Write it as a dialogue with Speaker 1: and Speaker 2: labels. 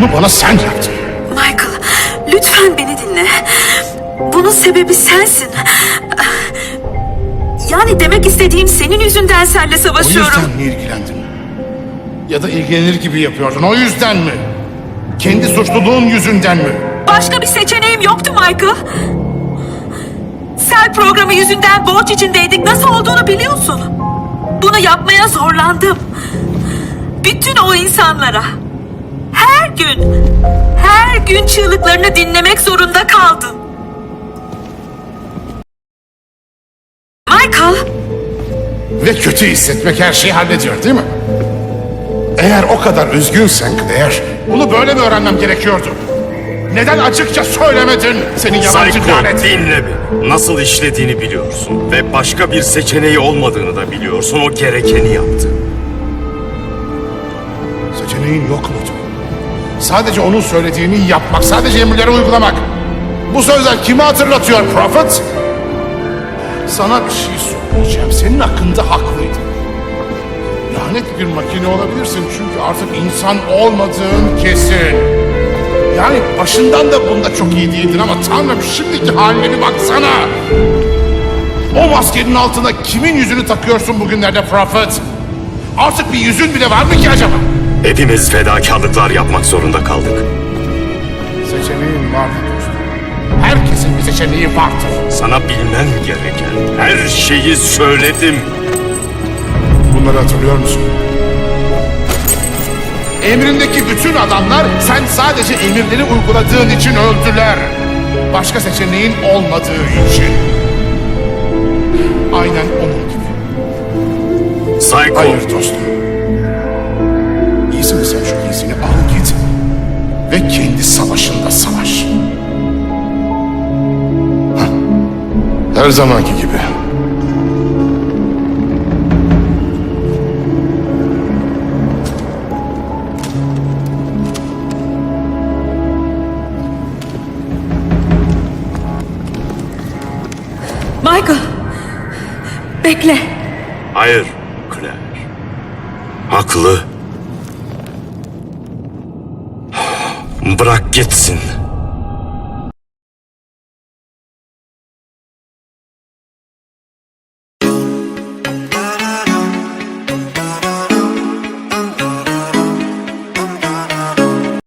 Speaker 1: Bunu bana sen yaptın.
Speaker 2: Michael, lütfen beni dinle. Bunun sebebi sensin. Yani demek istediğim senin yüzünden senle
Speaker 1: O
Speaker 2: savaşıyorum.
Speaker 1: yüzden mi ilgilendin? Ya da ilgilenir gibi yapıyordun o yüzden mi? Kendi suçluluğun yüzünden mi?
Speaker 2: Başka bir seçeneğim yoktu Michael. Sel programı yüzünden borç içindeydik. Nasıl olduğunu biliyorsun. Bunu yapmaya zorlandım. Bütün o insanlara. Her gün, her gün çığlıklarını dinlemek zorunda kaldım. Michael,
Speaker 1: Ve kötü hissetmek her şeyi hallediyor değil mi? Eğer o kadar üzgünsen Claire, bunu böyle mi öğrenmem gerekiyordu? Neden açıkça söylemedin senin yalancı
Speaker 3: Psycho
Speaker 1: lanet?
Speaker 3: dinle beni. Nasıl işlediğini biliyorsun. Ve başka bir seçeneği olmadığını da biliyorsun. O gerekeni yaptı.
Speaker 1: Seçeneğin yok muydu? Sadece onun söylediğini yapmak, sadece emirleri uygulamak. Bu sözler kimi hatırlatıyor Prophet? Sana bir şey söyleyeceğim. Senin hakkında haklıydım. Lanet bir makine olabilirsin çünkü artık insan olmadığın kesin. Yani başından da bunda çok iyi değildin ama tanrım şimdiki haline bir baksana. O maskenin altına kimin yüzünü takıyorsun bugünlerde Prophet? Artık bir yüzün bile var mı ki acaba?
Speaker 3: Hepimiz fedakarlıklar yapmak zorunda kaldık.
Speaker 1: Seçeneğin vardı dostum. Herkesin bir seçeneği vardır.
Speaker 3: Sana bilmen gereken her şeyi söyledim.
Speaker 1: Bunları hatırlıyor musun? Emrindeki bütün adamlar sen sadece emirleri uyguladığın için öldüler. Başka seçeneğin olmadığı için. Aynen onun gibi.
Speaker 3: Psycho.
Speaker 1: Hayır dostum. Ve kendi savaşında savaş. Her zamanki gibi.
Speaker 2: Michael. Bekle.
Speaker 3: Hayır Claire. Haklı. Bırak gitsin.